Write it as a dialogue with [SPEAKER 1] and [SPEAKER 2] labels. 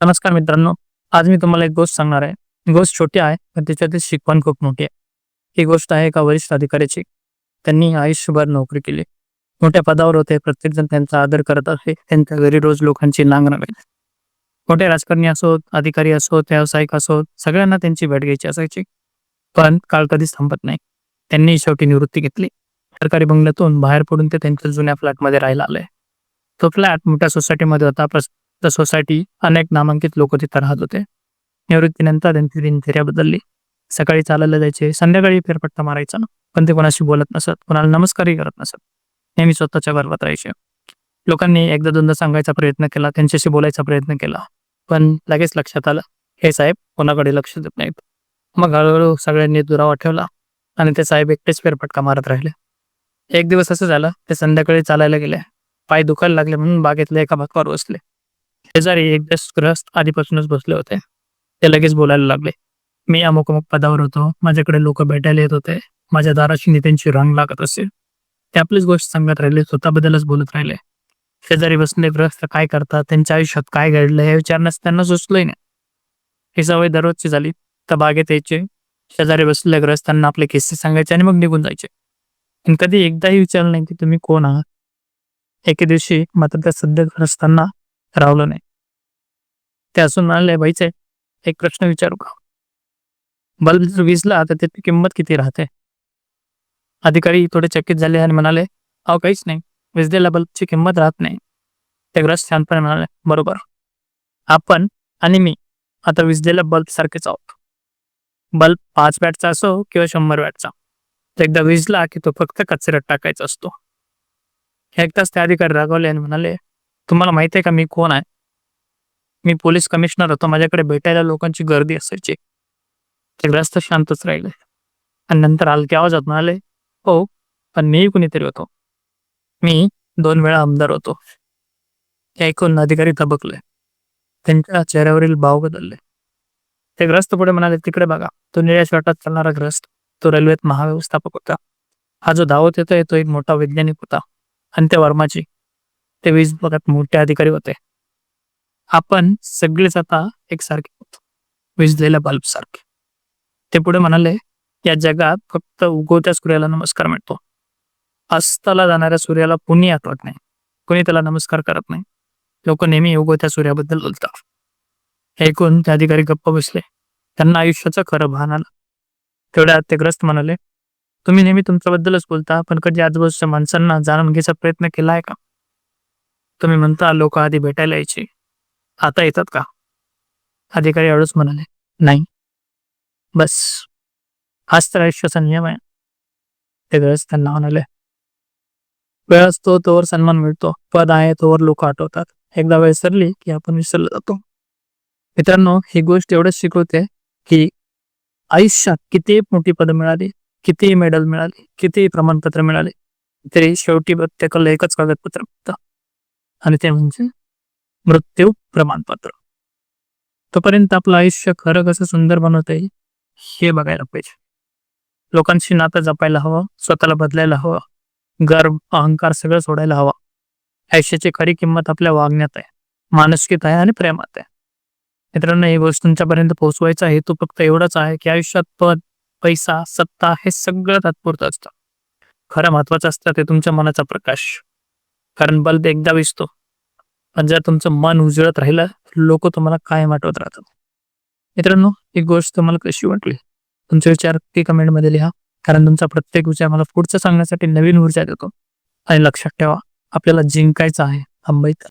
[SPEAKER 1] नमस्कार मित्रांनो आज मी तुम्हाला एक गोष्ट सांगणार आहे. गोष्ट छोटी आहे पण त्याच्यातील शिकवण खूप मोठी आहे. ही गोष्ट आहे एका वरिष्ठ अधिकाऱ्याची. त्यांनी आयुष्यभर नोकरी केली. मोठ्या पदावर होते प्रत्येकजण त्यांचा आदर करत असे त्यांच्या घरी रोज लोकांची नांगण मोठे राजकारणी असोत अधिकारी असोत व्यावसायिक असोत सगळ्यांना त्यांची भेट घ्यायची असायची. पण काळ कधीच थांबत नाही. त्यांनी शेवटी निवृत्ती घेतली. सरकारी बंगल्यातून बाहेर पडून ते त्यांच्या जुन्या फ्लॅटमध्ये राहायला आले. तो फ्लॅट मोठ्या सोसायटीमध्ये होता. द सोसायटी अनेक नामांकित लोक तिथं राहत होते. निवृत्तीनंतर त्यांची दिनचर्या बदलली. सकाळी चालायला जायचे संध्याकाळी फेरपट्टा मारायचा पण ते कोणाशी बोलत नसत कोणाला नमस्कारही करत नसत. नेहमी स्वतःच्या गर्वात राहायचे. लोकांनी एकदा दोनदा सांगायचा प्रयत्न केला त्यांच्याशी बोलायचा प्रयत्न केला पण लगेच लक्षात आलं हे साहेब कोणाकडे लक्ष देत नाहीत. मग हळूहळू सगळ्यांनी दुरावा ठेवला आणि ते साहेब एकटेच फेरफटका मारत राहिले. एक दिवस असं झालं ते संध्याकाळी चालायला गेले. पाय दुखायला लागले म्हणून बागेतल्या एका भागावर बसले शेजारी एक ग्रस्त आधीपासूनच बसले होते. ते लगेच बोलायला लागले. मी अमुक अमुक पदावर होतो. माझ्याकडे लोक भेटायला येत होते. माझ्या दाराशी नेत्यांची रांग लागत असे. ते आपलीच गोष्ट सांगत राहिले. स्वतःबद्दलच बोलत राहिले. शेजारी बसले. ग्रस्त काय करतात? त्यांच्या आयुष्यात काय घडलं? हे विचारण्यास त्यांना सुचलंय नाही. ही सवय दररोजची झाली. तर बागेत यायचे. शेजारी बसलेल्या ग्रस्तांना आपले किस्से सांगायचे आणि मग निघून जायचे. आणि कधी एकदाही विचारलं नाही की तुम्ही कोण आहात? एके दिवशी मात्र त्या सध्या ग्रस्तांना रावलं नाही. ते असून म्हणाले बाईचे एक प्रश्न विचारू का? बल्ब जर विजला तर त्याची किंमत किती राहते? अधिकारी थोडे चकित झाले आणि म्हणाले अहो काहीच नाही. विजलेल्या बल्बची किंमत राहत नाही. ते ग्रस्त शांतपणे म्हणाले बरोबर. आपण आणि मी आता विजलेल्या बल्ब सारखेच आहोत. बल्ब पाच वॅटचा असो किंवा शंभर वॅटचा. तो एकदा विजला की तो फक्त कचऱ्यात टाकायचा असतो. एकदाच ते अधिकारी रागवले आणि म्हणाले तुम्हाला माहिती आहे का मी कोण आहे? मी पोलीस कमिशनर होतो. माझ्याकडे भेटायला लोकांची गर्दी असायची. ते ग्रस्त शांतच राहिले. आणि नंतर हलक्या आवाजात म्हणाले हो पण मी कुणीतरी होतो. मी दोन वेळा आमदार होतो. हे ऐकून अधिकारी तबकले त्यांच्या चेहऱ्यावरील भाव बदलले. ते ग्रस्त पुढे म्हणाले तिकडे बघा. तो निळ्या शर्टात चालणारा ग्रस्त. तो रेल्वेत महाव्यवस्थापक होता. हा जो धावत येतोय तो एक मोठा वैज्ञानिक होता. अंत्य वर्माची ते वीज विभागात मोठे अधिकारी होते. आपण सगळेच आता एकसारखे होतो. विजलेल्या बल्ब सारखे ते पुढे म्हणाले या जगात फक्त उगवत्या सूर्याला नमस्कार मिळतो. अस्ताला जाणाऱ्या सूर्याला कुणी आठवत नाही? कोणी त्याला नमस्कार करत नाही? लोक नेहमी उगवत्या सूर्याबद्दल बोलतात. ऐकून ते अधिकारी गप्प बसले. त्यांना आयुष्याचं खरं भान आलं. तेवढ्यात ते ग्रस्त म्हणाले तुम्ही नेहमी तुमच्याबद्दलच बोलता पण कधी आजूबाजूच्या माणसांना जाणून घ्यायचा प्रयत्न केला आहे का? तुम्ही म्हणता लोक आधी भेटायला यायचे. आता येतात का? अधिकारी एवढंच म्हणाले नाही. बस हाच तर आयुष्याचा नियम आहे. ते गरज त्यांना म्हणाले वेळ असतो तोवर सन्मान मिळतो. पद आहे तोवर लोक आठवतात. एकदा वेळ सरली की आपण विसरलो जातो. मित्रांनो ही गोष्ट एवढंच शिकवते की आयुष्यात किती मोठी पदं मिळाली किती मेडल मिळाली किती प्रमाणपत्र मिळाले. तरी शेवटी प्रत्येकाला एकच कागदपत्र मिळतं. आणि ते म्हणजे मृत्यू प्रमाणपत्र. तोपर्यंत आपलं आयुष्य खरं कसं सुंदर बनवत आहे हे बघायला पाहिजे. लोकांशी नातं जपायला हवं स्वतःला बदलायला हवं गर्व अहंकार सगळं सोडायला हवा. आयुष्याची खरी किंमत आपल्या वागण्यात आहे मानसिकत आहे आणि प्रेमात आहे. मित्रांनो ही गोष्ट तुमच्यापर्यंत पोहोचवायचा हेतू फक्त एवढाच आहे की आयुष्यात पद पैसा सत्ता हे सगळं तात्पुरतं असतं. खरं महत्वाचं असतं ते तुमच्या मनाचा प्रकाश. कारण बल्ब एकदा विसतो पण जर तुमचं मन उजळत राहिलं लोक तुम्हाला कायम आठवत राहतात. मित्रांनो ही गोष्ट तुम्हाला कशी वाटली? तुमचे विचार ती कमेंटमध्ये लिहा. कारण तुमचा प्रत्येक विचार मला पुढचं सांगण्यासाठी नवीन ऊर्जा देतो. आणि लक्षात ठेवा आपल्याला जिंकायचं आहे थांबायचं